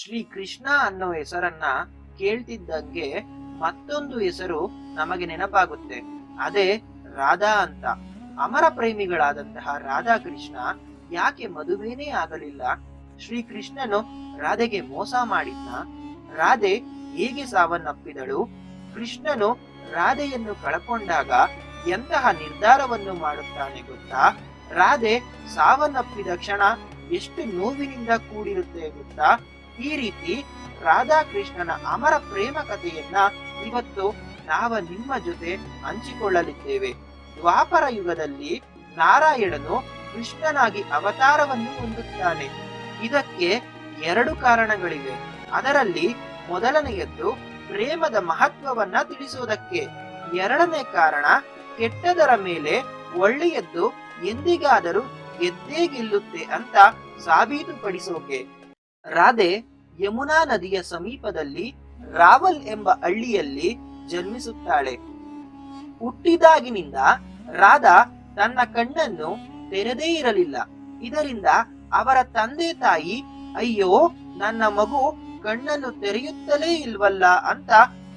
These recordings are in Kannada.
ಶ್ರೀ ಕೃಷ್ಣ ಅನ್ನೋ ಹೆಸರನ್ನ ಕೇಳ್ತಿದ್ದಂಗೆ ಮತ್ತೊಂದು ಹೆಸರು ನಮಗೆ ನೆನಪಾಗುತ್ತೆ. ಅದೇ ರಾಧಾ ಅಂತ. ಅಮರ ಪ್ರೇಮಿಗಳಾದಂತಹ ರಾಧಾ ಕೃಷ್ಣ ಯಾಕೆ ಮದುವೆನೇ ಆಗಲಿಲ್ಲ? ಶ್ರೀ ಕೃಷ್ಣನು ರಾಧೆಗೆ ಮೋಸ ಮಾಡಿದ್ನ? ರಾಧೆ ಹೇಗೆ ಸಾವನ್ನಪ್ಪಿದಳು? ಕೃಷ್ಣನು ರಾಧೆಯನ್ನು ಕಳಕೊಂಡಾಗ ಎಂತಹ ನಿರ್ಧಾರವನ್ನು ಮಾಡುತ್ತಾನೆ ಗೊತ್ತಾ? ರಾಧೆ ಸಾವನ್ನಪ್ಪಿದ ಕ್ಷಣ ಎಷ್ಟು ನೋವಿನಿಂದ ಕೂಡಿರುತ್ತೆ ಗೊತ್ತಾ? ಈ ರೀತಿ ರಾಧಾಕೃಷ್ಣನ ಅಮರ ಪ್ರೇಮ ಕಥೆಯನ್ನ ಇವತ್ತು ನಾವ ನಿಮ್ಮ ಜೊತೆ ಹಂಚಿಕೊಳ್ಳಲಿದ್ದೇವೆ. ದ್ವಾಪರ ಯುಗದಲ್ಲಿ ನಾರಾಯಣನು ಕೃಷ್ಣನಾಗಿ ಅವತಾರವನ್ನು ಹೊಂದುತ್ತಾನೆ. ಇದಕ್ಕೆ ಎರಡು ಕಾರಣಗಳಿವೆ. ಅದರಲ್ಲಿ ಮೊದಲನೆಯದ್ದು ಪ್ರೇಮದ ಮಹತ್ವವನ್ನ ತಿಳಿಸುವುದಕ್ಕೆ ಎರಡನೇ ಕಾರಣ ಕೆಟ್ಟದರ ಮೇಲೆ ಒಳ್ಳೆಯದ್ದು ಎಂದಿಗಾದರೂ ಗೆದ್ದೇ ಗೆಲ್ಲುತ್ತೆ ಅಂತ ಸಾಬೀತುಪಡಿಸೋಕೆ. ರಾಧೆ ಯಮುನಾ ನದಿಯ ಸಮೀಪದಲ್ಲಿ ರಾವಲ್ ಎಂಬ ಹಳ್ಳಿಯಲ್ಲಿ ಜನ್ಮಿಸುತ್ತಾಳೆ. ಹುಟ್ಟಿದಾಗಿನಿಂದ ರಾಧಾ ತನ್ನ ಕಣ್ಣನ್ನು ತೆರೆದೇ ಇರಲಿಲ್ಲ. ಇದರಿಂದ ಅವರ ತಂದೆ ತಾಯಿ, ಅಯ್ಯೋ, ನನ್ನ ಮಗು ಕಣ್ಣನ್ನು ತೆರೆಯುತ್ತಲೇ ಇಲ್ವಲ್ಲ ಅಂತ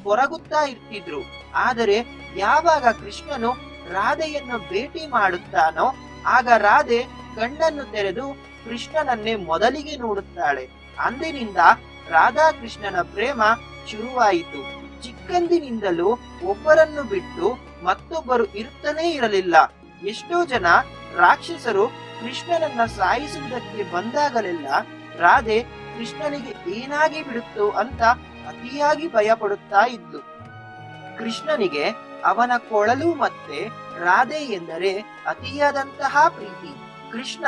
ಕೊರಗುತ್ತಾ ಇರ್ತಿದ್ರು. ಆದರೆ ಯಾವಾಗ ಕೃಷ್ಣನು ರಾಧೆಯನ್ನು ಭೇಟಿ ಮಾಡುತ್ತಾನೋ, ಆಗ ರಾಧೆ ಕಣ್ಣನ್ನು ತೆರೆದು ಕೃಷ್ಣನನ್ನೇ ಮೊದಲಿಗೆ ನೋಡುತ್ತಾಳೆ. ಅಂದಿನಿಂದ ರಾಧಾಕೃಷ್ಣನ ಪ್ರೇಮ ಶುರುವಾಯಿತು. ಚಿಕ್ಕಂದಿನಿಂದಲೂ ಒಬ್ಬರನ್ನು ಬಿಟ್ಟು ಮತ್ತೊಬ್ಬರು ಇರುತ್ತಲೇ ಇರಲಿಲ್ಲ. ಎಷ್ಟೋ ಜನ ರಾಕ್ಷಸರು ಕೃಷ್ಣನನ್ನ ಸಾಯಿಸುವುದಕ್ಕೆ ಬಂದಾಗಲೆಲ್ಲ ರಾಧೆ ಕೃಷ್ಣನಿಗೆ ಏನಾಗಿ ಬಿಡುತ್ತೋ ಅಂತ ಅತಿಯಾಗಿ ಭಯ ಪಡುತ್ತಾ ಕೃಷ್ಣನಿಗೆ ಅವನ ಕೊಳಲು ಮತ್ತೆ ರಾಧೆ ಎಂದರೆ ಅತಿಯಾದಂತಹ ಪ್ರೀತಿ. ಕೃಷ್ಣ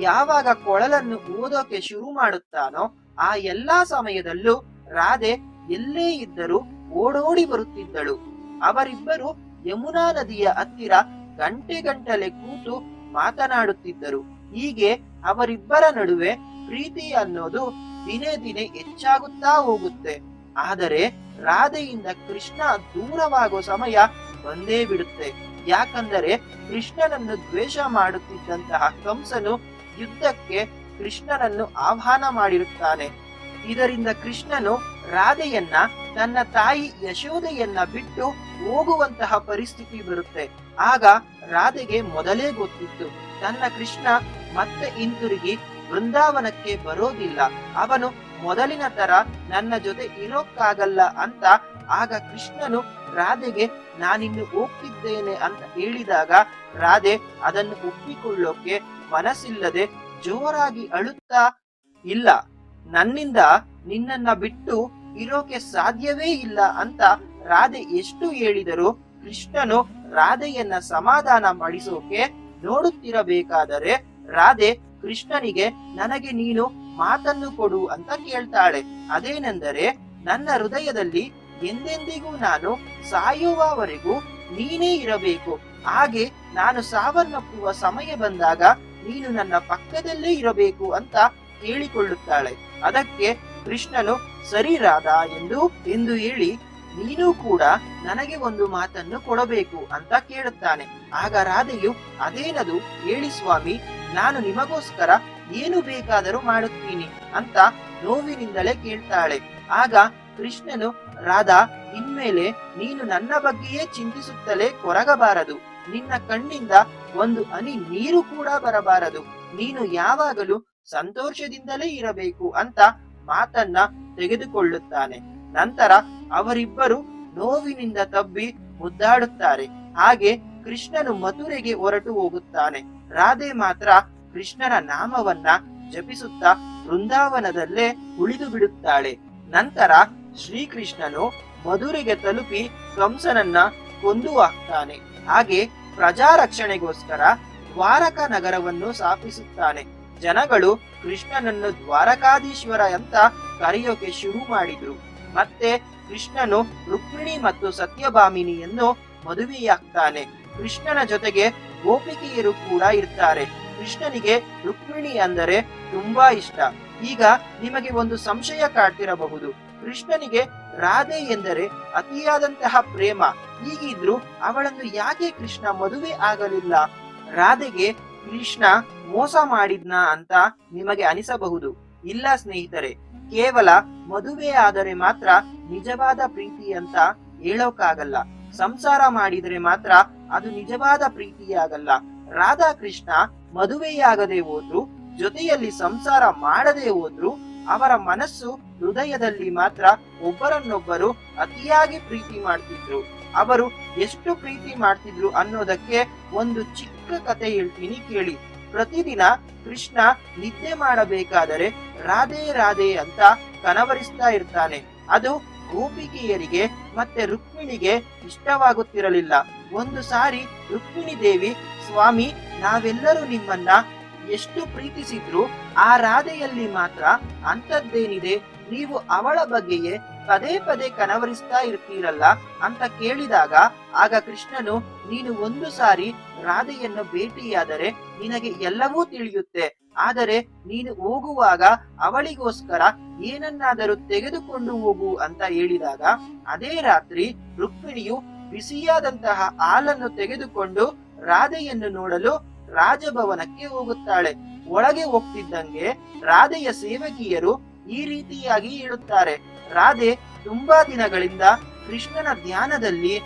ಯಾವಾಗ ಕೊಳಲನ್ನು ಓದೋಕೆ ಶುರು ಮಾಡುತ್ತಾನೋ ಆ ಎಲ್ಲಾ ಸಮಯದಲ್ಲೂ ರಾಧೆ ಎಲ್ಲೇ ಇದ್ದರೂ ಓಡೋಡಿ ಬರುತ್ತಿದ್ದಳು. ಅವರಿಬ್ಬರು ಯಮುನಾ ನದಿಯ ಹತ್ತಿರ ಗಂಟೆ ಗಂಟಲೆ ಕೂತು ಮಾತನಾಡುತ್ತಿದ್ದರು. ಹೀಗೆ ಅವರಿಬ್ಬರ ನಡುವೆ ಪ್ರೀತಿ ಅನ್ನೋದು ದಿನೇ ದಿನೇ ಹೆಚ್ಚಾಗುತ್ತಾ ಹೋಗುತ್ತೆ. ಆದರೆ ರಾಧೆಯಿಂದ ಕೃಷ್ಣ ದೂರವಾಗೋ ಸಮಯ ಬಂದೇ ಬಿಡುತ್ತೆ. ಯಾಕಂದರೆ ಕೃಷ್ಣನನ್ನು ದ್ವೇಷ ಮಾಡುತ್ತಿದ್ದಂತಹ ಕಂಸನು ಯುದ್ಧಕ್ಕೆ ಕೃಷ್ಣನನ್ನು ಆಹ್ವಾನ ಮಾಡಿರುತ್ತಾನೆ. ಇದರಿಂದ ಕೃಷ್ಣನು ರಾಧೆಯನ್ನ, ತನ್ನ ತಾಯಿ ಯಶೋಧೆಯನ್ನ ಬಿಟ್ಟು ಹೋಗುವಂತಹ ಪರಿಸ್ಥಿತಿ ಬರುತ್ತೆ. ಆಗ ರಾಧೆಗೆ ಮೊದಲೇ ಗೊತ್ತಿತ್ತು, ತನ್ನ ಕೃಷ್ಣ ಮತ್ತೆ ಹಿಂತಿರುಗಿ ಬೃಂದಾವನಕ್ಕೆ ಬರೋದಿಲ್ಲ. ಅವನು ಮೊದಲಿನ ತರ ನನ್ನ ಜೊತೆ ಇರೋಕ್ಕಾಗಲ್ಲ ಅಂತ ಆಗ ಕೃಷ್ಣನು ರಾಧೆಗೆ, ನಾನಿನ್ನು ಹೋಗ್ತಿದ್ದೇನೆ ಅಂತ ಹೇಳಿದಾಗ ರಾಧೆ ಅದನ್ನು ಒಪ್ಪಿಕೊಳ್ಳೋಕೆ ಮನಸ್ಸಿಲ್ಲದೆ ಜೋರಾಗಿ ಅಳುತ್ತಾ, ಇಲ್ಲ, ನನ್ನಿಂದ ನಿನ್ನನ್ನ ಬಿಟ್ಟು ಇರೋಕೆ ಸಾಧ್ಯವೇ ಇಲ್ಲ ಅಂತ ರಾಧೆ ಎಷ್ಟು ಹೇಳಿದರೂ ಕೃಷ್ಣನು ರಾಧೆಯನ್ನ ಸಮಾಧಾನ ಮಾಡಿಸೋಕೆ ನೋಡುತ್ತಿರಬೇಕಾದರೆ ರಾಧೆ ಕೃಷ್ಣನಿಗೆ, ನನಗೆ ನೀನು ಮಾತನ್ನು ಕೊಡು ಅಂತ ಕೇಳ್ತಾಳೆ. ಅದೇನೆಂದರೆ, ನನ್ನ ಹೃದಯದಲ್ಲಿ ಎಂದೆಂದಿಗೂ ನಾನು ಸಾಯುವವರೆಗೂ ನೀನೇ ಇರಬೇಕು. ಹಾಗೆ ನಾನು ಸಾವನ್ನಪ್ಪುವ ಸಮಯ ಬಂದಾಗ ನೀನು ನನ್ನ ಪಕ್ಕದಲ್ಲೇ ಇರಬೇಕು ಅಂತ ಕೇಳಿಕೊಳ್ಳುತ್ತಾಳೆ ಅದಕ್ಕೆ ಕೃಷ್ಣನು, ಸರಿ ರಾಧಾ ಎಂದು ಎಂದು ಹೇಳಿ ನೀನು ಕೂಡ ನನಗೆ ಒಂದು ಮಾತನ್ನು ಕೊಡಬೇಕು ಅಂತ ಕೇಳುತ್ತಾನೆ. ಆಗ ರಾಧೆಯು, ಅದೇನದು? ಹೇಳಿ ಸ್ವಾಮಿ, ನಾನು ನಿಮಗೋಸ್ಕರ ಏನು ಬೇಕಾದರೂ ಮಾಡುತ್ತೀನಿ ಅಂತ ನೋವಿನಿಂದಲೇ ಕೇಳ್ತಾಳೆ. ಆಗ ಕೃಷ್ಣನು, ರಾಧಾ, ಇನ್ಮೇಲೆ ನೀನು ನನ್ನ ಬಗ್ಗೆಯೇ ಚಿಂತಿಸುತ್ತಲೇ ಕೊರಗಬಾರದು. ನಿನ್ನ ಕಣ್ಣಿಂದ ಒಂದು ಹನಿ ನೀರು ಕೂಡ ಬರಬಾರದು. ನೀನು ಯಾವಾಗಲೂ ಸಂತೋಷದಿಂದಲೇ ಇರಬೇಕು ಅಂತ ಮಾತನ್ನ ತೆಗೆದುಕೊಳ್ಳುತ್ತಾನೆ. ನಂತರ ಅವರಿಬ್ಬರು ನೋವಿನಿಂದ ತಬ್ಬಿ ಮುದ್ದಾಡುತ್ತಾರೆ. ಹಾಗೆ ಕೃಷ್ಣನು ಮಥುರೆಗೆ ಹೊರಟು ಹೋಗುತ್ತಾನೆ. ರಾಧೆ ಮಾತ್ರ ಕೃಷ್ಣನ ನಾಮವನ್ನ ಜಪಿಸುತ್ತಾ ವೃಂದಾವನದಲ್ಲೇ ಉಳಿದು ಬಿಡುತ್ತಾಳೆ. ನಂತರ ಶ್ರೀಕೃಷ್ಣನು ಮಧುರೆಗೆ ತಲುಪಿ ಕಂಸನನ್ನ ಕೊಂದು ಹಾಕ್ತಾನೆ. ಹಾಗೆ ಪ್ರಜಾರಕ್ಷಣೆಗೋಸ್ಕರ ದ್ವಾರಕ ನಗರವನ್ನು ಸ್ಥಾಪಿಸುತ್ತಾನೆ. ಜನಗಳು ಕೃಷ್ಣನನ್ನು ದ್ವಾರಕಾಧೀಶ್ವರ ಅಂತ ಕರೆಯೋಕೆ ಶುರು ಮಾಡಿದ್ರು. ಮತ್ತೆ ಕೃಷ್ಣನು ರುಕ್ಮಿಣಿ ಮತ್ತು ಸತ್ಯಭಾಮಿನಿಯನ್ನು ಮದುವೆಯಾಗ್ತಾನೆ. ಕೃಷ್ಣನ ಜೊತೆಗೆ ಗೋಪಿಕೆಯರು ಕೂಡ ಇರ್ತಾರೆ. ಕೃಷ್ಣನಿಗೆ ರುಕ್ಮಿಣಿ ಅಂದರೆ ತುಂಬಾ ಇಷ್ಟ. ಈಗ ನಿಮಗೆ ಒಂದು ಸಂಶಯ ಕಾಡ್ತಿರಬಹುದು. ಕೃಷ್ಣನಿಗೆ ರಾಧೆ ಎಂದರೆ ಅತಿಯಾದಂತಹ ಪ್ರೇಮ. ಹೀಗಿದ್ರು ಅವಳನ್ನು ಯಾಕೆ ಕೃಷ್ಣ ಮದುವೆ ಆಗಲಿಲ್ಲ? ರಾಧೆಗೆ ಕೃಷ್ಣ ಮೋಸ ಮಾಡಿದ್ನ ಅಂತ ನಿಮಗೆ ಅನಿಸಬಹುದು. ಇಲ್ಲ ಸ್ನೇಹಿತರೆ, ಕೇವಲ ಮದುವೆ ಆದರೆ ಮಾತ್ರ ನಿಜವಾದ ಪ್ರೀತಿ ಅಂತ ಹೇಳೋಕ್ಕಾಗಲ್ಲ ಸಂಸಾರ ಮಾಡಿದರೆ ಮಾತ್ರ ಅದು ನಿಜವಾದ ಪ್ರೀತಿಯಾಗಲ್ಲ. ರಾಧಾಕೃಷ್ಣ ಮದುವೆಯಾಗದೆ ಹೋದ್ರು, ಜೊತೆಯಲ್ಲಿ ಸಂಸಾರ ಮಾಡದೆ ಹೋದ್ರು ಅವರ ಮನಸ್ಸು ಹೃದಯದಲ್ಲಿ ಮಾತ್ರ ಒಬ್ಬರನ್ನೊಬ್ಬರು ಅತಿಯಾಗಿ ಪ್ರೀತಿ ಮಾಡ್ತಿದ್ರು. ಅವರು ಎಷ್ಟು ಪ್ರೀತಿ ಮಾಡ್ತಿದ್ರು ಅನ್ನೋದಕ್ಕೆ ಒಂದು ಚಿಕ್ಕ ಕತೆ ಹೇಳ್ತೀನಿ ಕೇಳಿ. ಪ್ರತಿದಿನ ಕೃಷ್ಣ ನಿದ್ದೆ ಮಾಡಬೇಕಾದರೆ ರಾಧೆ ರಾಧೆ ಅಂತ ಕನವರಿಸ್ತಾ ಇರ್ತಾನೆ. ಅದು ಗೋಪಿಕೆಯರಿಗೆ ಮತ್ತೆ ರುಕ್ಮಿಣಿಗೆ ಇಷ್ಟವಾಗುತ್ತಿರಲಿಲ್ಲ. ಒಂದು ಸಾರಿ ರುಕ್ಮಿಣಿ ದೇವಿ, ಸ್ವಾಮಿ, ನಾವೆಲ್ಲರೂ ನಿಮ್ಮನ್ನ ಎಷ್ಟು ಪ್ರೀತಿಸಿದ್ರು ಆ ರಾಧೆಯಲ್ಲಿ ಮಾತ್ರ ಅಂಥದ್ದೇನಿದೆ ನೀವು ಅವಳ ಬಗ್ಗೆಯೇ ಪದೇ ಪದೇ ಕನವರಿಸ್ತಾ ಇರ್ತೀರಲ್ಲ ಅಂತ ಕೇಳಿದಾಗ, ಆಗ ಕೃಷ್ಣನು, ನೀನು ಒಂದು ಸಾರಿ ರಾಧೆಯನ್ನು ಭೇಟಿಯಾದರೆ ನಿನಗೆ ಎಲ್ಲವೂ ತಿಳಿಯುತ್ತೆ. ಆದರೆ ನೀನು ಹೋಗುವಾಗ ಅವಳಿಗೋಸ್ಕರ ಏನನ್ನಾದರೂ ತೆಗೆದುಕೊಂಡು ಹೋಗು ಅಂತ ಹೇಳಿದಾಗ, ಅದೇ ರಾತ್ರಿ ರುಕ್ಮಿಣಿಯು ಬಿಸಿಯಾದಂತಹ ಹಾಲನ್ನು ತೆಗೆದುಕೊಂಡು ರಾಧೆಯನ್ನು ನೋಡಲು ರಾಜಭವನಕ್ಕೆ ಹೋಗುತ್ತಾಳೆ. ಒಳಗೆ ಹೋಗ್ತಿದ್ದಂಗೆ ರಾಧೆಯ ಸೇವಕಿಯರು ಈ ರೀತಿಯಾಗಿ ಹೇಳುತ್ತಾರೆ. ರಾಧೆ, ತುಂಬಾ ದಿನಗಳಿಂದ ಕೃಷ್ಣನ ಧ್ಯಾನದಲ್ಲಿ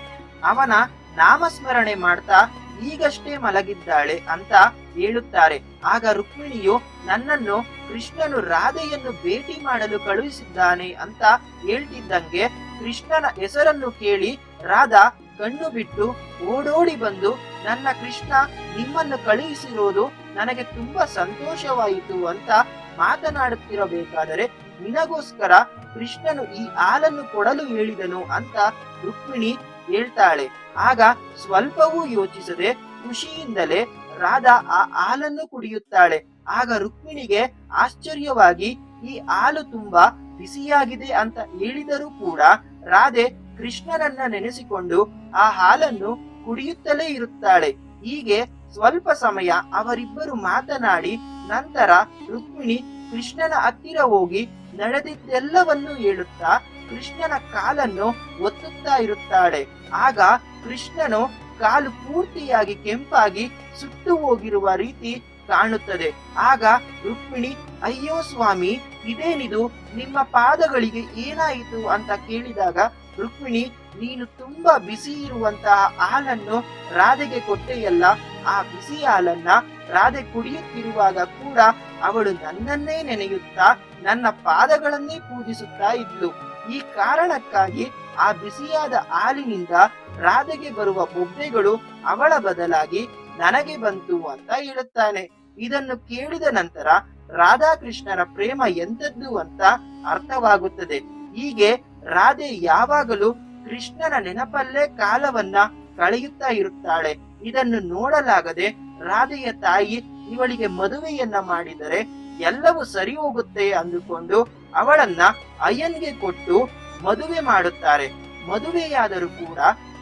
ಅವನ ನಾಮಸ್ಮರಣೆ ಮಾಡ್ತಾ ಈಗಷ್ಟೇ ಮಲಗಿದ್ದಾಳೆ ಅಂತ ಹೇಳುತ್ತಾರೆ. ಆಗ ರುಕ್ಮಿಣಿಯು, ನನ್ನನ್ನು ಕೃಷ್ಣನು ರಾಧೆಯನ್ನು ಭೇಟಿ ಮಾಡಲು ಕಳುಹಿಸಿದ್ದಾನೆ ಅಂತ ಹೇಳ್ತಿದ್ದಂಗೆ ಕೃಷ್ಣನ ಹೆಸರನ್ನು ಕೇಳಿ ರಾಧಾ ಕಣ್ಣು ಬಿಟ್ಟು ಓಡೋಡಿ ಬಂದು, ನನ್ನ ಕೃಷ್ಣ, ನಿಮ್ಮನ್ನು ಕಳುಹಿಸಿರುವುದು ನನಗೆ ತುಂಬಾ ಸಂತೋಷವಾಯಿತು ಅಂತ ಮಾತನಾಡುತ್ತಿರಬೇಕಾದರೆ ನಿನಗೋಸ್ಕರ ಕೃಷ್ಣನು ಈ ಹಾಲನ್ನು ಕೊಡಲು ಹೇಳಿದನು ಅಂತ ರುಕ್ಮಿಣಿ ಹೇಳ್ತಾಳೆ. ಆಗ ಸ್ವಲ್ಪವೂ ಯೋಚಿಸದೆ ಖುಷಿಯಿಂದಲೇ ರಾಧಾ ಆ ಹಾಲನ್ನು ಕುಡಿಯುತ್ತಾಳೆ. ಆಗ ರುಕ್ಮಿಣಿಗೆ ಆಶ್ಚರ್ಯವಾಗಿ, ಈ ಹಾಲು ತುಂಬಾ ಬಿಸಿಯಾಗಿದೆ ಅಂತ ಹೇಳಿದರೂ ಕೂಡ ರಾಧೆ ಕೃಷ್ಣನನ್ನ ನೆನೆಸಿಕೊಂಡು ಆ ಹಾಲನ್ನು ಕುಡಿಯುತ್ತಲೇ ಇರುತ್ತಾಳೆ. ಹೀಗೆ ಸ್ವಲ್ಪ ಸಮಯ ಅವರಿಬ್ಬರು ಮಾತನಾಡಿ ನಂತರ ರುಕ್ಮಿಣಿ ಕೃಷ್ಣನ ಹತ್ತಿರ ಹೋಗಿ ನಡೆದಿದ್ದೆಲ್ಲವನ್ನು ಹೇಳುತ್ತಾ ಕೃಷ್ಣನ ಕಾಲನ್ನು ಒತ್ತುತ್ತಾ ಇರುತ್ತಾಳೆ. ಆಗ ಕೃಷ್ಣನು ಕಾಲು ಪೂರ್ತಿಯಾಗಿ ಕೆಂಪಾಗಿ ಸುಟ್ಟು ಹೋಗಿರುವ ರೀತಿ ಕಾಣುತ್ತದೆ. ಆಗ ರುಕ್ಮಿಣಿ, ಅಯ್ಯೋ ಸ್ವಾಮಿ ಇದೇನಿದು? ನಿಮ್ಮ ಪಾದಗಳಿಗೆ ಏನಾಯಿತು ಅಂತ ಕೇಳಿದಾಗ, ರುಕ್ಮಿಣಿ, ನೀನು ತುಂಬಾ ಬಿಸಿ ಇರುವಂತಹ ಹಾಲನ್ನು ರಾಧೆಗೆ ಕೊಟ್ಟೆಯಲ್ಲ, ಆ ಬಿಸಿ ಹಾಲನ್ನ ರಾಧೆ ಕುಡಿಯುತ್ತಿರುವಾಗ ಕೂಡ ಅವಳು ನನ್ನನ್ನೇ ನೆನೆಯುತ್ತಾ ನನ್ನ ಪಾದಗಳನ್ನೇ ಪೂಜಿಸುತ್ತಾ ಇದ್ಲು. ಈ ಕಾರಣಕ್ಕಾಗಿ ಆ ಬಿಸಿಯಾದ ಹಾಲಿನಿಂದ ರಾಧೆಗೆ ಬರುವ ಬೊಬ್ಬೆಗಳು ಅವಳ ಬದಲಾಗಿ ನನಗೆ ಬಂತು ಅಂತ ಹೇಳುತ್ತಾನೆ. ಇದನ್ನು ಕೇಳಿದ ನಂತರ ರಾಧಾಕೃಷ್ಣರ ಪ್ರೇಮ ಎಂತದ್ದು ಅಂತ ಅರ್ಥವಾಗುತ್ತದೆ. ಹೀಗೆ ರಾಧೆ ಯಾವಾಗಲೂ ಕೃಷ್ಣನ ನೆನಪಲ್ಲೇ ಕಾಲವನ್ನ ಕಳೆಯುತ್ತಾ ಇರುತ್ತಾಳೆ. ಇದನ್ನು ನೋಡಲಾಗದೆ ರಾಧೆಯ ತಾಯಿ ಇವಳಿಗೆ ಮದುವೆಯನ್ನ ಮಾಡಿದರೆ ಎಲ್ಲವೂ ಸರಿ ಹೋಗುತ್ತೆ ಅಂದುಕೊಂಡು ಅವಳನ್ನ ಅಯ್ಯನ್ಗೆ ಕೊಟ್ಟು ಮದುವೆ ಮಾಡುತ್ತಾರೆ. ಮದುವೆಯಾದರೂ ಕೂಡ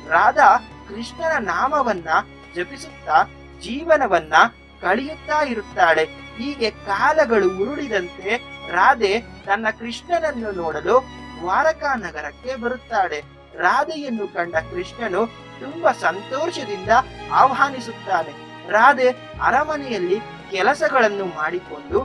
ರಾಧಾ ಕೃಷ್ಣನ ನಾಮವನ್ನ ಜಪಿಸುತ್ತಾ ಜೀವನವನ್ನ ಕಳೆಯುತ್ತಾ ಇರುತ್ತಾಳೆ. ಹೀಗೆ ಕಾಲಗಳು ಉರುಳಿದಂತೆ ರಾಧೆ ತನ್ನ ಕೃಷ್ಣನನ್ನು ನೋಡಲು ದ್ವಾರಕಾ ನಗರಕ್ಕೆ ಬರುತ್ತಾಳೆ. ರಾಧೆಯನ್ನು ಕಂಡ ಕೃಷ್ಣನು ತುಂಬಾ ಸಂತೋಷದಿಂದ ಆಹ್ವಾನಿಸುತ್ತಾನೆ. ರಾಧೆ ಅರಮನೆಯಲ್ಲಿ ಕೆಲಸಗಳನ್ನು ಮಾಡಿಕೊಂಡು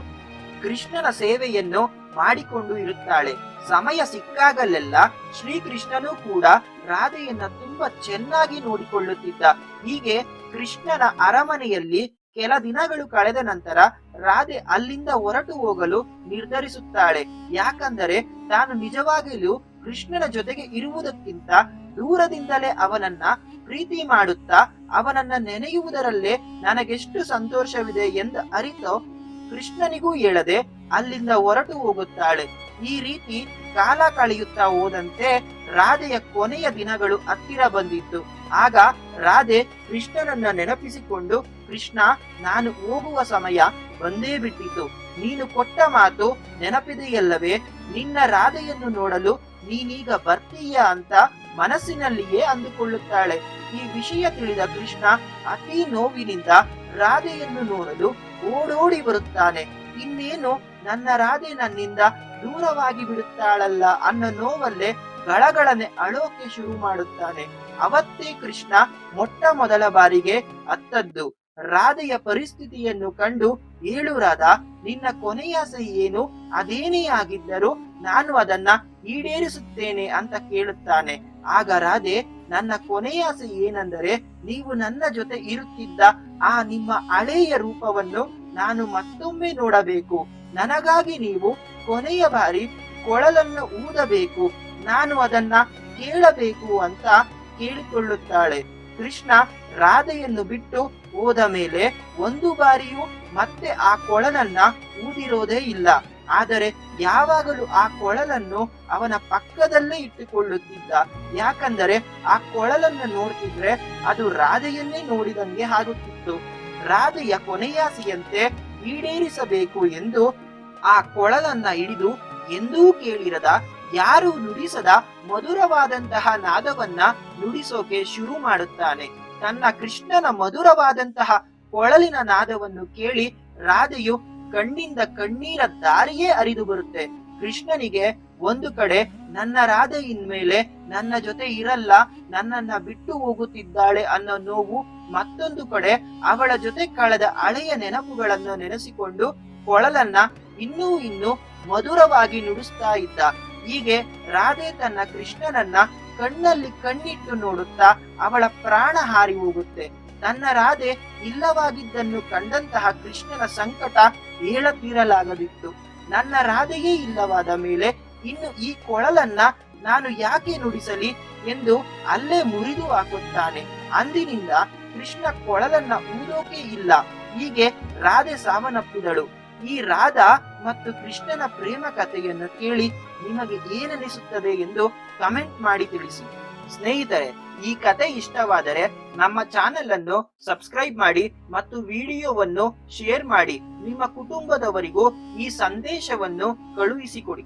ಕೃಷ್ಣನ ಸೇವೆಯನ್ನು ಮಾಡಿಕೊಂಡು ಇರುತ್ತಾಳೆ. ಸಮಯ ಸಿಕ್ಕಾಗಲೆಲ್ಲ ಶ್ರೀಕೃಷ್ಣನು ಕೂಡ ರಾಧೆಯನ್ನ ತುಂಬಾ ಚೆನ್ನಾಗಿ ನೋಡಿಕೊಳ್ಳುತ್ತಿದ್ದ. ಹೀಗೆ ಕೃಷ್ಣನ ಅರಮನೆಯಲ್ಲಿ ಕೆಲ ದಿನಗಳು ಕಳೆದ ನಂತರ ರಾಧೆ ಅಲ್ಲಿಂದ ಹೊರಟು ಹೋಗಲು ನಿರ್ಧರಿಸುತ್ತಾಳೆ. ಯಾಕಂದರೆ ತಾನು ನಿಜವಾಗಿಯೂ ಕೃಷ್ಣನ ಜೊತೆಗೆ ಇರುವುದಕ್ಕಿಂತ ದೂರದಿಂದಲೇ ಅವನನ್ನ ಪ್ರೀತಿ ಮಾಡುತ್ತಾ, ಅವನನ್ನ ನೆನೆಯುವುದರಲ್ಲೇ ನನಗೆಷ್ಟು ಸಂತೋಷವಿದೆ ಎಂದು ಅರಿತು ಕೃಷ್ಣನಿಗೂ ಹೇಳದೆ ಅಲ್ಲಿಂದ ಹೊರಟು ಹೋಗುತ್ತಾಳೆ. ಈ ರೀತಿ ಕಾಲ ಕಳೆಯುತ್ತಾ ಹೋದಂತೆ ರಾಧೆಯ ಕೊನೆಯ ದಿನಗಳು ಹತ್ತಿರ ಬಂದಿತ್ತು. ಆಗ ರಾಧೆ ಕೃಷ್ಣನನ್ನ ನೆನಪಿಸಿಕೊಂಡು, ಕೃಷ್ಣ, ನಾನು ಹೋಗುವ ಸಮಯ ಬಂದೇ ಬಿಟ್ಟಿತು. ನೀನು ಕೊಟ್ಟ ಮಾತು ನೆನಪಿದೆಯಲ್ಲವೇ? ನಿನ್ನ ರಾಧೆಯನ್ನು ನೋಡಲು ನೀನೀಗ ಬರ್ತೀಯ ಅಂತ ಮನಸ್ಸಿನಲ್ಲಿಯೇ ಅಂದುಕೊಳ್ಳುತ್ತಾಳೆ. ಈ ವಿಷಯ ತಿಳಿದ ಕೃಷ್ಣ ಅತಿ ನೋವಿನಿಂದ ರಾಧೆಯನ್ನು ನೋಡಲು ಓಡೋಡಿ ಬರುತ್ತಾನೆ. ಇನ್ನೇನು? ನನ್ನ ರಾಧೆ ನನ್ನಿಂದ ದೂರವಾಗಿ ಬಿಡುತ್ತಾಳಲ್ಲ ಅನ್ನೋ ನೋವಲ್ಲೇ ಗಳಗಳನೆ ಅಳೋಕೆ ಶುರು ಮಾಡುತ್ತಾನೆ. ಅವತ್ತೇ ಕೃಷ್ಣ ಮೊಟ್ಟ ಮೊದಲ ಬಾರಿಗೆ ಅತ್ತದ್ದು. ರಾಧೆಯ ಪರಿಸ್ಥಿತಿಯನ್ನು ಕಂಡು ಏಳು ರಾಧ, ನಿನ್ನ ಕೊನೆಯಾಸೆ ಏನು? ಅದೇನೇ ಆಗಿದ್ದರೂ ನಾನು ಅದನ್ನ ಈಡೇರಿಸುತ್ತೇನೆ ಅಂತ ಕೇಳುತ್ತಾನೆ. ಆಗ ರಾಧೆ, ನನ್ನ ಕೊನೆಯಾಸೆ ಏನೆಂದರೆ ನೀವು ನನ್ನ ಜೊತೆ ಇರುತ್ತಿದ್ದ ಆ ನಿಮ್ಮ ಹಳೆಯ ರೂಪವನ್ನು ನಾನು ಮತ್ತೊಮ್ಮೆ ನೋಡಬೇಕು. ನನಗಾಗಿ ನೀವು ಕೊನೆಯ ಬಾರಿ ಕೊಳಲನ್ನು ಊದಬೇಕು, ನಾನು ಅದನ್ನ ಕೇಳಬೇಕು ಅಂತ ಕೇಳಿಕೊಳ್ಳುತ್ತಾಳೆ. ಕೃಷ್ಣ ರಾಧೆಯನ್ನು ಬಿಟ್ಟು ಹೋದ ಮೇಲೆ ಒಂದು ಬಾರಿಯೂ ಮತ್ತೆ ಆ ಕೊಳಲನ್ನ ಊದಿರೋದೇ ಇಲ್ಲ. ಆದರೆ ಯಾವಾಗಲೂ ಆ ಕೊಳಲನ್ನು ಅವನ ಪಕ್ಕದಲ್ಲೇ ಇಟ್ಟುಕೊಳ್ಳುತ್ತಿದ್ದ. ಯಾಕಂದರೆ ಆ ಕೊಳಲನ್ನು ನೋಡ್ತಿದ್ರೆ ಅದು ರಾಧೆಯನ್ನೇ ನೋಡಿದಂಗೆ ಆಗುತ್ತಿತ್ತು. ರಾಧೆಯ ಕೊನೆಯಾಸೆಯಂತೆ ಈಡೇರಿಸಬೇಕು ಎಂದು ಆ ಕೊಳಲನ್ನ ಹಿಡಿದು ಎಂದೂ ಕೇಳಿರದ, ಯಾರು ನುಡಿಸದ ಮಧುರವಾದಂತಹ ನಾದವನ್ನ ನುಡಿಸೋಕೆ ಶುರು ಮಾಡುತ್ತಾನೆ. ತನ್ನ ಕೃಷ್ಣನ ಮಧುರವಾದಂತಹ ಕೊಳಲಿನ ನಾದವನ್ನು ಕೇಳಿ ರಾಧೆಯು ಕಣ್ಣಿಂದ ಕಣ್ಣೀರ ದಾರಿಯೇ ಅರಿದು ಬರುತ್ತೆ. ಕೃಷ್ಣನಿಗೆ ಒಂದು ಕಡೆ, ನನ್ನ ರಾಧೆ ಇನ್ಮೇಲೆ ನನ್ನ ಜೊತೆ ಇರಲ್ಲ, ನನ್ನನ್ನ ಬಿಟ್ಟು ಹೋಗುತ್ತಿದ್ದಾಳೆ ಅನ್ನೋ ನೋವು, ಮತ್ತೊಂದು ಕಡೆ, ಅವಳ ಜೊತೆ ಕಳೆದ ಹಳೆಯ ನೆನಪುಗಳನ್ನು ನೆನೆಸಿಕೊಂಡು ಕೊಳಲನ್ನ ಇನ್ನೂ ಇನ್ನೂ ಮಧುರವಾಗಿ ನುಡಿಸ್ತಾ ಇದ್ದ. ಹೀಗೆ ರಾಧೆ ತನ್ನ ಕೃಷ್ಣನನ್ನ ಕಣ್ಣಲ್ಲಿ ಕಣ್ಣಿಟ್ಟು ನೋಡುತ್ತಾ ಅವಳ ಪ್ರಾಣ ಹಾರಿ ಹೋಗುತ್ತೆ. ತನ್ನ ರಾಧೆ ಇಲ್ಲವಾಗಿದ್ದನ್ನು ಕಂಡಂತಹ ಕೃಷ್ಣನ ಸಂಕಟ ಹೇಳತೀರಲಾಗದಿತ್ತು. ನನ್ನ ರಾಧೆಯೇ ಇಲ್ಲವಾದ ಮೇಲೆ ಇನ್ನು ಈ ಕೊಳಲನ್ನ ನಾನು ಯಾಕೆ ನುಡಿಸಲಿ ಎಂದು ಅಲ್ಲೇ ಮುರಿದು ಹಾಕುತ್ತಾನೆ. ಅಂದಿನಿಂದ ಕೃಷ್ಣ ಕೊಳಲನ್ನ ಊದೋಕೆ ಇಲ್ಲ. ಹೀಗೆ ರಾಧೆ ಸಾವನ್ನಪ್ಪಿದಳು. ಈ ರಾಧಾ ಮತ್ತು ಕೃಷ್ಣನ ಪ್ರೇಮ ಕಥೆಯನ್ನು ಕೇಳಿ ನಿಮಗೆ ಏನನಿಸುತ್ತದೆ ಎಂದು ಕಮೆಂಟ್ ಮಾಡಿ ತಿಳಿಸಿ. ಸ್ನೇಹಿತರೆ, ಈ ಕತೆ ಇಷ್ಟವಾದರೆ ನಮ್ಮ ಚಾನೆಲ್ ಅನ್ನು ಸಬ್ಸ್ಕ್ರೈಬ್ ಮಾಡಿ ಮತ್ತು ವಿಡಿಯೋವನ್ನು ಶೇರ್ ಮಾಡಿ. ನಿಮ್ಮ ಕುಟುಂಬದವರಿಗೂ ಈ ಸಂದೇಶವನ್ನು ಕಳುಹಿಸಿಕೊಡಿ.